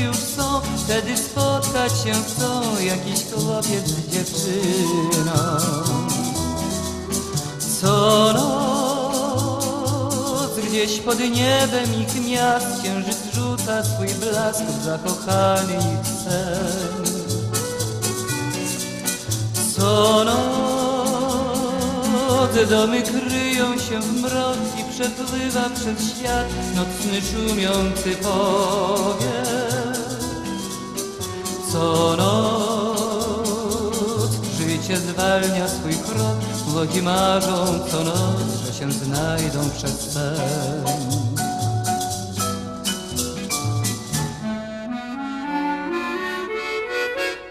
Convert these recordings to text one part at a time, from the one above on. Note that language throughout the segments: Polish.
już są, wtedy spotkać się chcą jakiś chłopiec z dziewczyną. Co noc gdzieś pod niebem ich miast księżyc rzuca swój blask w zakochany ich sen. noc domy kryją się w mrok i przepływa przez świat nocny szumiący powiek. Co noc życie zwalnia swój krok, młodzi marzą co noc, że się znajdą przez sen.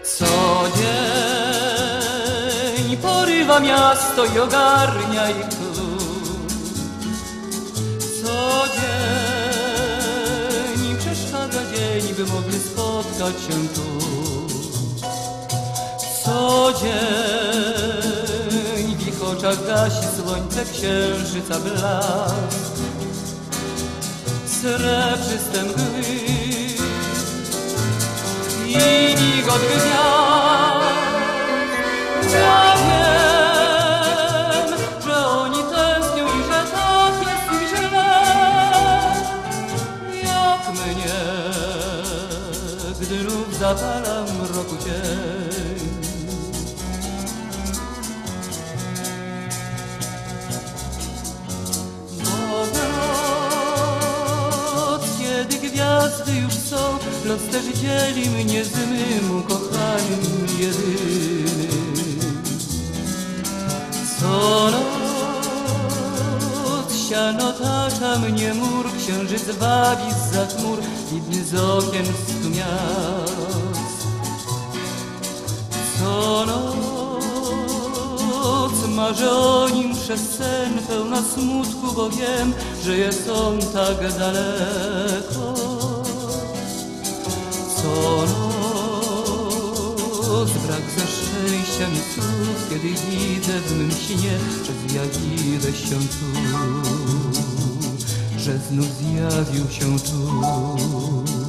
Co miasto i ogarnia ich klucz. Co dzień przeszkadza dzień, by mogli spotkać się tu. Co dzień w ich oczach gasi słońce księżyca blask. Srebrzyste mgły i migot gwiazd. Gdy znów zapalam mroku cień. Bo noc, kiedy gwiazdy już są, los też dzieli mnie z mym ukochaniem noc siano otacza mnie mur, księżyc wabi za chmur, widny z okien stu miast. Co noc marzę o nim przez sen, pełna smutku, bo wiem, że jest on tak daleko. Co noc brak ze szczęścia mi słów, kiedy widzę w mym śnie, że zjawiłeś się tu, że znów zjawił się tu.